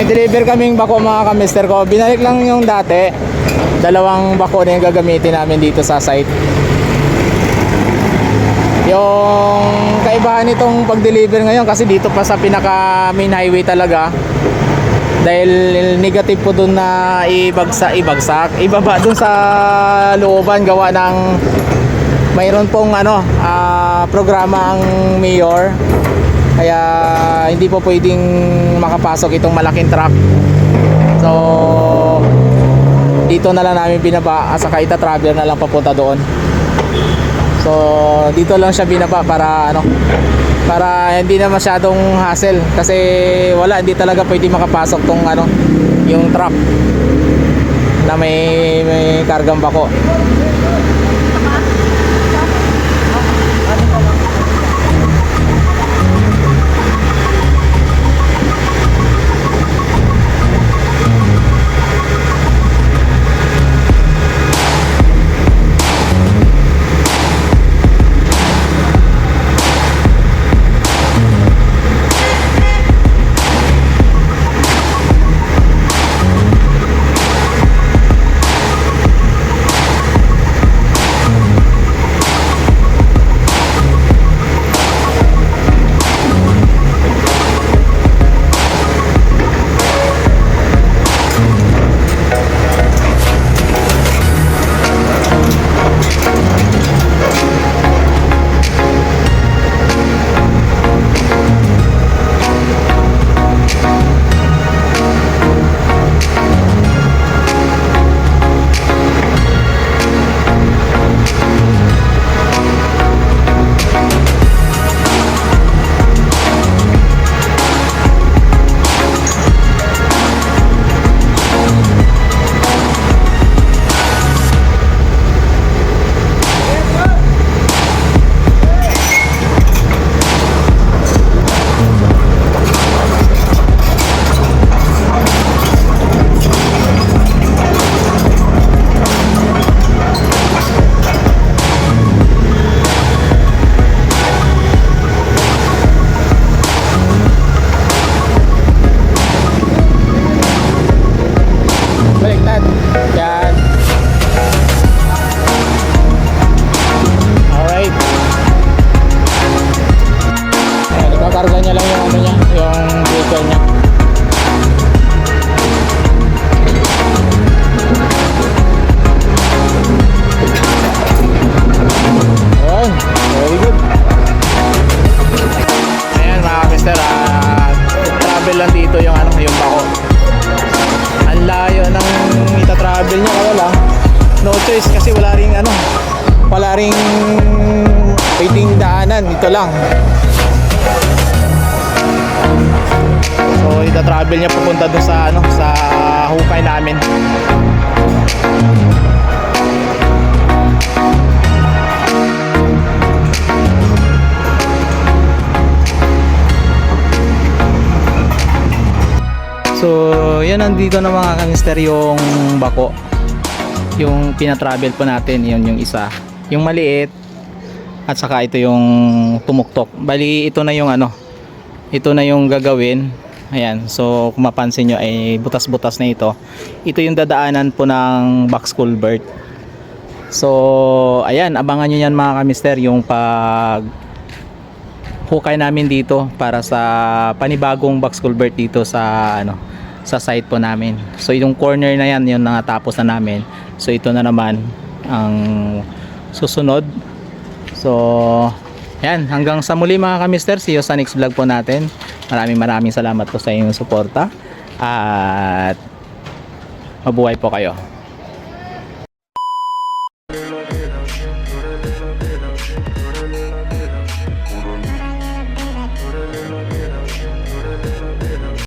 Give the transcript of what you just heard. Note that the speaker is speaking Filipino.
may deliver kaming bako mga kamister ko. Binalik lang yung dati. Dalawang bako na yung gagamitin namin dito sa site. Yung kaibahan nitong pag-deliver ngayon kasi dito pa sa pinaka main highway talaga. Dahil negative po doon na ibagsak, ibagsak, ibaba doon sa looban gawa ng mayroon pong ano, ah, programa ang mayor. Kaya hindi po pwedeng makapasok itong malaking truck. So dito na lang namin binaba at saka ita-traveler na lang papunta doon. So dito lang siya binaba para ano para hindi na masyadong hassle kasi wala hindi talaga pwede makapasok tong ano yung truck na may may kargang bako. Wala ring pwedeng daanan ito lang so ita-travel niya pupunta doon sa ano sa hukay namin So, yan nandito na mga kanister yung bako. Yung pina-travel po natin, yun yung isa. Yung maliit at saka ito yung tumuktok. Bali, ito na yung ano. Ito na yung gagawin. Ayan. So, kung mapansin nyo ay butas-butas na ito. Ito yung dadaanan po ng box culvert. So, ayan, abangan nyo yan mga kamister yung pag hukay namin dito para sa panibagong box culvert dito sa ano sa site po namin. So yung corner na yan yung natapos na namin. So ito na naman ang susunod. So yan hanggang sa muli mga kamister. See you sa next vlog po natin. Maraming maraming salamat po sa inyong suporta at mabuhay po kayo.